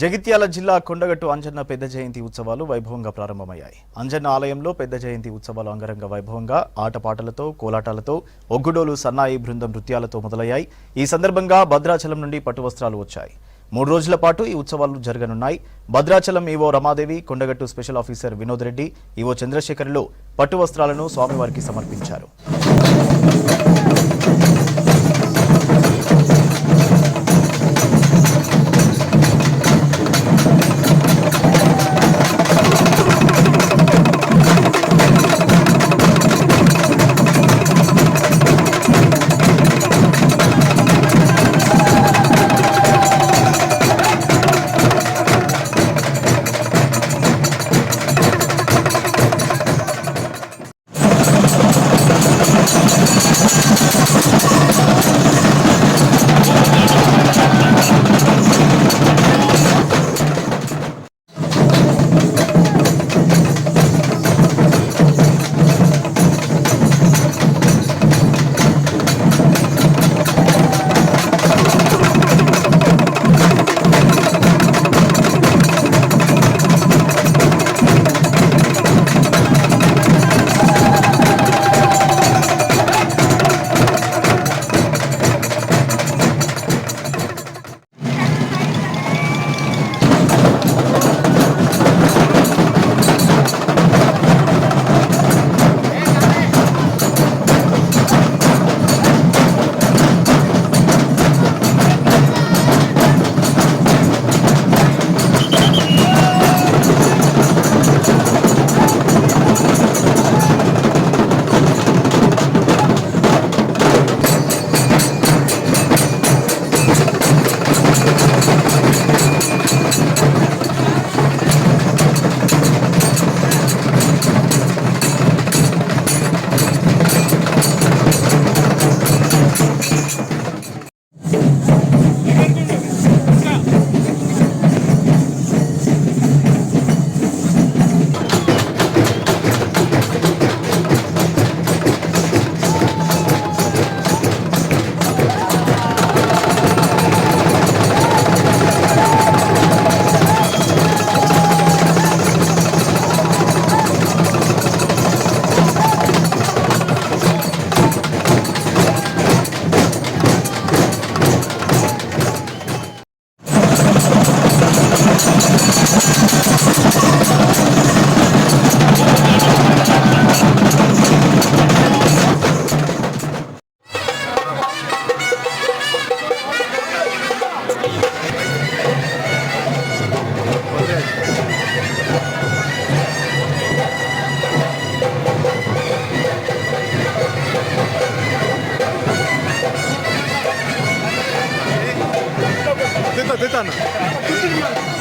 జగిత్యాల జిల్లా కొండగట్టు అంజన్న పెద్ద జయంతి ఉత్సవాలు వైభవంగా ప్రారంభమయ్యాయి. అంజన్న ఆలయంలో పెద్ద జయంతి ఉత్సవాలు అంగరంగ వైభవంగా ఆటపాటలతో కోలాటాలతో ఒగ్గుడోలు సన్నాయి బృందం నృత్యాలతో మొదలయ్యాయి. ఈ సందర్భంగా భద్రాచలం నుండి పట్టు వస్త్రాలు వచ్చాయి. మూడు రోజుల పాటు ఈ ఉత్సవాలు జరగనున్నాయి. Bhadrachalam EO Ramadevi Kondagattu special officer Vinod Reddy EO Chandrasekharlu పట్టు వస్త్రాలను స్వామివారికి సమర్పించారు. 일단은.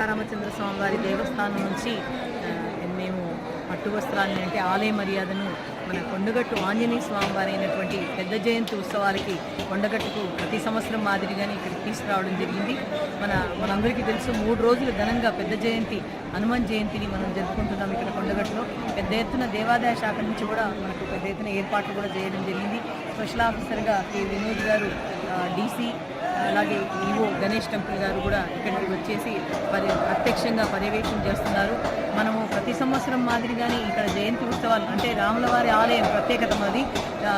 సీతారామచంద్ర స్వామి వారి దేవస్థానం నుంచి మేము పట్టు వస్త్రాలని అంటే ఆలయ మర్యాదను మన కొండగట్టు ఆంజనేయ స్వామి వారి అయినటువంటి పెద్ద జయంతి ఉత్సవాలకి కొండగట్టుకు ప్రతి సంవత్సరం మాదిరిగానే ఇక్కడికి తీసుకురావడం జరిగింది. మన మనందరికీ తెలుసు మూడు రోజులు ఘనంగా పెద్ద జయంతి హనుమాన్ జయంతిని మనం జరుపుకుంటున్నాం ఇక్కడ కొండగట్టులో. పెద్ద ఎత్తున దేవాదాయ శాఖ నుంచి కూడా మనకు పెద్ద ఎత్తున ఏర్పాట్లు కూడా చేయడం జరిగింది. స్పెషల్ ఆఫీసర్గా కె వినోద్ గారు డీసీ అలాగే ఈవో గణేష్ టెంపుల్ గారు కూడా ఇక్కడికి వచ్చేసి పరి ప్రత్యక్షంగా పర్యవేక్షణ చేస్తున్నారు. మనము ప్రతి సంవత్సరం మాదిరిగానే ఇక్కడ జయంతి ఉత్సవాలు అంటే రాముల వారి ఆలయం ప్రత్యేకత మాది ఆ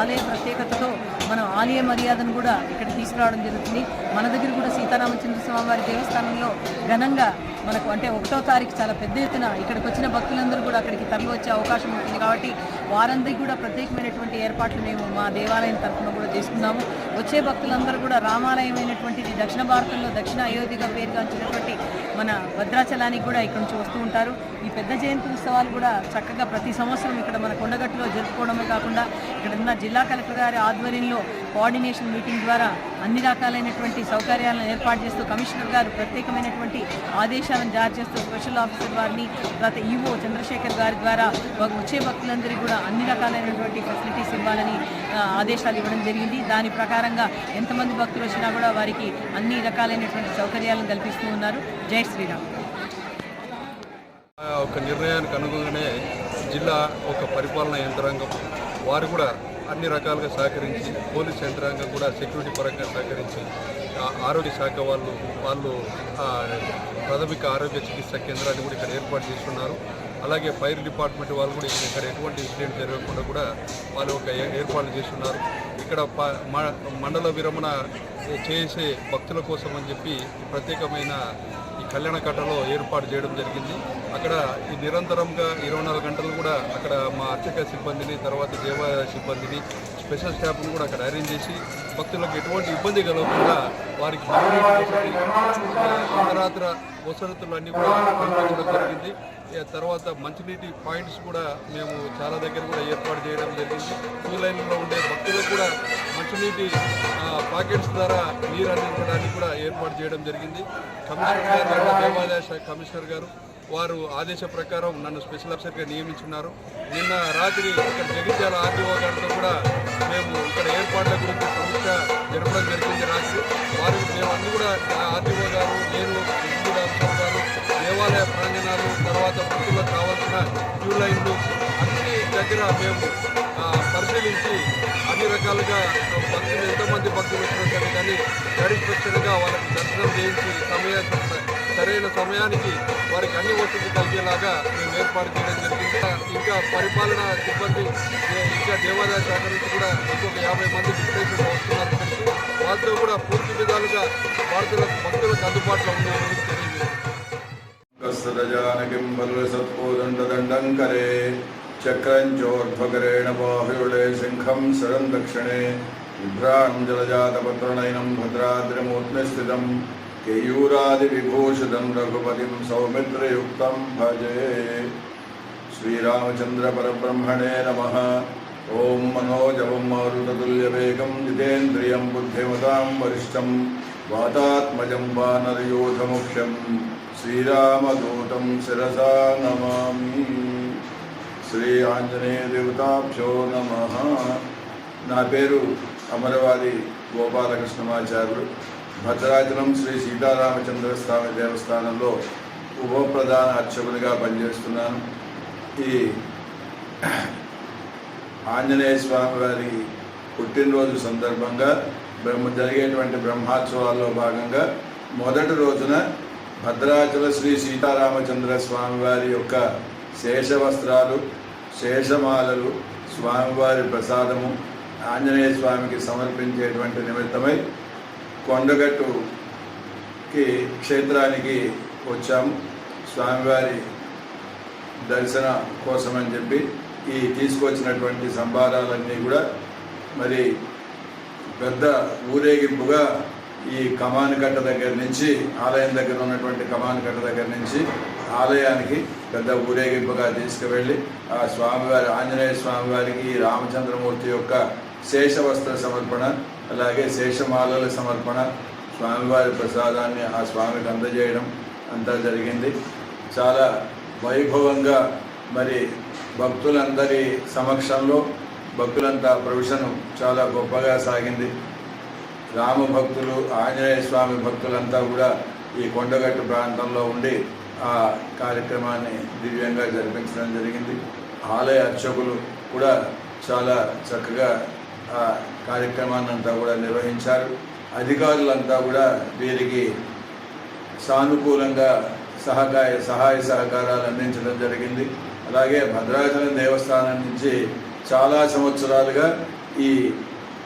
ఆలయ ప్రత్యేకతతో మనం ఆలయ మర్యాదను కూడా ఇక్కడ తీసుకురావడం జరుగుతుంది. మన దగ్గర కూడా సీతారామచంద్ర స్వామి వారి దేవస్థానంలో ఘనంగా మనకు అంటే ఒకటో తారీఖు చాలా పెద్ద ఎత్తున ఇక్కడికి వచ్చిన భక్తులందరూ కూడా అక్కడికి తరలి వచ్చే అవకాశం ఉంటుంది కాబట్టి వారందరికీ కూడా ప్రత్యేకమైనటువంటి ఏర్పాట్లు మేము మా దేవాలయం తరఫున కూడా చేసుకున్నాము. వచ్చే భక్తులందరూ కూడా రామాలయమైనటువంటిది దక్షిణ భారతంలో దక్షిణ అయోధ్యగా పేరుగాంచినటువంటి మన భద్రాచలానికి కూడా ఇక్కడ నుంచి వస్తూ ఉంటారు. ఈ పెద్ద జయంతి ఉత్సవాలు కూడా చక్కగా ప్రతి సంవత్సరం ఇక్కడ మన కొండగట్టులో జరుపుకోవడమే కాకుండా ఇక్కడ ఉన్న జిల్లా కలెక్టర్ గారి ఆధ్వర్యంలో కోఆర్డినేషన్ మీటింగ్ ద్వారా అన్ని రకాలైనటువంటి సౌకర్యాలను ఏర్పాటు చేస్తూ కమిషనర్ గారు ప్రత్యేకమైనటువంటి ఆదేశాలను జారీ చేస్తూ స్పెషల్ ఆఫీసర్ వారిని తర్వాత ఈవో చంద్రశేఖర్ గారి ద్వారా వచ్చే భక్తులందరికీ కూడా అన్ని రకాలైనటువంటి ఫెసిలిటీస్ ఇవ్వాలని ఆదేశాలు ఇవ్వడం జరిగింది. దాని ప్రకారంగా ఎంతమంది భక్తులు వచ్చినా కూడా వారికి అన్ని రకాలైనటువంటి సౌకర్యాలను కల్పిస్తూ ఉన్నారు. జై శ్రీరామ్. ఒక నిర్ణయానికి అనుగుణంగానే జిల్లా ఒక పరిపాలనా యంత్రాంగం. వారు కూడా అన్ని రకాలుగా సహకరించి పోలీస్ యంత్రాంగం కూడా సెక్యూరిటీ పరంగా సహకరించి ఆరోగ్య శాఖ వాళ్ళు వాళ్ళు ప్రాథమిక ఆరోగ్య చికిత్స కేంద్రాన్ని కూడా ఇక్కడ ఏర్పాటు చేస్తున్నారు. అలాగే ఫైర్ డిపార్ట్మెంట్ వాళ్ళు కూడా ఇక్కడ ఎటువంటి ఇన్సిడెంట్ జరగకుండా కూడా వాళ్ళు ఒక ఏ- ఏర్పాట్లు చేస్తున్నారు. ఇక్కడ ప- మ- మండల విరమణ చేసే భక్తుల కోసం అని చెప్పి ప్రత్యేకమైన ఈ కళ్యాణ కట్టలో ఏర్పాటు చేయడం జరిగింది. అక్కడ ఈ నిరంతరంగా ఇరవై నాలుగు గంటలు కూడా అక్కడ మా అర్చక సిబ్బందిని తర్వాత దేవాలయ సిబ్బందిని స్పెషల్ స్టాఫ్ను కూడా అక్కడ అరేంజ్ చేసి భక్తులకు ఎటువంటి ఇబ్బంది కలగకుండా వారికి ఇతరాత్ర వసతులు అన్నీ కూడా జరిగింది. తర్వాత మంచినీటి పాయింట్స్ కూడా మేము చాలా దగ్గర కూడా ఏర్పాటు చేయడం జరిగింది. టూ లైన్లో ఉండే భక్తులకు కూడా మంచినీటి పాకెట్స్ ద్వారా నీరు అందించడానికి కూడా ఏర్పాటు చేయడం జరిగింది. కమిషనర్ గారు అంటే దేవాదాయ శాఖ కమిషనర్ గారు వారు ఆదేశ ప్రకారం నన్ను స్పెషల్ ఆఫీసర్గా నియమించున్నారు. నిన్న రాత్రి ఇక్కడ జగిత్యాల ఆర్టీఓ గారితో కూడా మేము ఇక్కడ ఏర్పాట్ల గురించి సమీక్ష జరపడం జరిగింది రాత్రి. వారు మేము అన్ని కూడా ఆర్టీఓ గారు నేను దేవాలయ ప్రాంగణాలు తర్వాత భక్తులకు కావాల్సిన క్యూ లైన్లు అన్ని దగ్గర మేము పరిశీలించి అన్ని రకాలుగా భక్తులు ఎంతమంది భక్తులు వచ్చినట్టు కానీ సాటిస్ఫాక్షన్గా వాళ్ళకి దర్శనం చేయించి సమయ సరైన సమయానికి వారికి అన్ని వసతులు కలిగేలాగా మేము ఏర్పాటు చేయడం జరిగింది. ఇంకా పరిపాలన సిబ్బంది ఇంకా దేవాదాయ శాఖ నుంచి కూడా ఇంకొక యాభై మంది విశ్లేషణ వస్తున్నారు వాళ్ళతో కూడా పూర్తి విధాలుగా భక్తులకు భక్తులకు అందుబాటులో ఉన్నామని తెలియజేస్తున్నాం. कस्तजानकिं बाहुले सिंहं सरं दक्षिणे बिभ्राणं जलजातपत्रनयनं भद्राद्रिमूर्ध्नि केयूरादिविभूषितं रघुपतिं सौमित्रयुक्तं भजे। श्रीरामचन्द्रपरब्रह्मणे नमः। ॐ मनोजवं मारुततुल्यवेगं, जितेन्द्रियं बुद्धिमतां वरिष्ठं, वातात्मजं वानरयोधमुख्यं శ్రీరామదూతం శిరసా నమామి శ్రీ ఆంజనేయ దేవతాభ్యో నమ నా పేరు అమరవాది గోపాలకృష్ణమాచార్యుడు. భద్రాచలం శ్రీ సీతారామచంద్ర స్వామి దేవస్థానంలో ఉపప్రధాన అర్చకునిగా పనిచేస్తున్నాను. ఈ ఆంజనేయ స్వామి వారి పుట్టినరోజు సందర్భంగా బ్రహ్మ జరిగేటువంటి బ్రహ్మోత్సవాల్లో భాగంగా మొదటి రోజున భద్రాచల శ్రీ సీతారామచంద్ర స్వామివారి యొక్క శేష వస్త్రాలు శేషమాలలు స్వామివారి ప్రసాదము ఆంజనేయ స్వామికి సమర్పించేటువంటి నిమిత్తమై కొండగట్టుకి క్షేత్రానికి వచ్చాము. స్వామివారి దర్శన కోసమని చెప్పి ఈ తీసుకొచ్చినటువంటి సంభారాలన్నీ కూడా మరి పెద్ద ఊరేగింపుగా ఈ కమాన్ కట్ట దగ్గర నుంచి ఆలయం దగ్గర ఉన్నటువంటి కమాన్ కట్ట దగ్గర నుంచి ఆలయానికి పెద్ద ఊరేగింపుగా తీసుకువెళ్ళి ఆ స్వామివారి ఆంజనేయ స్వామివారికి రామచంద్రమూర్తి యొక్క శేషవస్త్ర సమర్పణ అలాగే శేషమాలల సమర్పణ స్వామివారి ప్రసాదాన్ని ఆ స్వామికి అందజేయడం అంతా జరిగింది. చాలా వైభవంగా మరి భక్తులందరి సమక్షంలో భక్తులంతా ప్రొవిషన్ చాలా గొప్పగా సాగింది. రామ భక్తులు ఆంజనేయ స్వామి భక్తులంతా కూడా ఈ కొండగట్టు ప్రాంతంలో ఉండి ఆ కార్యక్రమాన్ని దివ్యంగా జరిపించడం జరిగింది. ఆలయ అర్చకులు కూడా చాలా చక్కగా ఆ కార్యక్రమాన్ని అంతా కూడా నిర్వహించారు. అధికారులంతా కూడా వీరికి సానుకూలంగా సహకాయ సహాయ సహకారాలు అందించడం జరిగింది. అలాగే భద్రాచలం దేవస్థానం నుంచి చాలా సంవత్సరాలుగా ఈ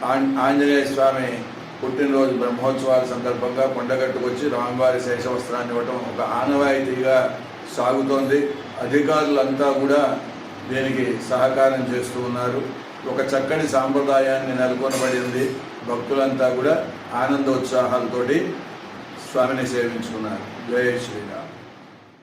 ఆం- ఆంజనేయ స్వామి పుట్టినరోజు బ్రహ్మోత్సవాల సందర్భంగా కొండగట్టుకొచ్చి రామవారి శేషవస్త్రాన్ని ఇవ్వటం ఒక ఆనవాయితీగా సాగుతోంది. అధికారులంతా కూడా దీనికి సహకారం చేస్తూ ఉన్నారు. ఒక చక్కని సాంప్రదాయాన్ని నెలకొనబడింది. భక్తులంతా కూడా ఆనందోత్సాహాలతోటి స్వామిని సేవించుకున్నారు. జయ శ్రీరామ్.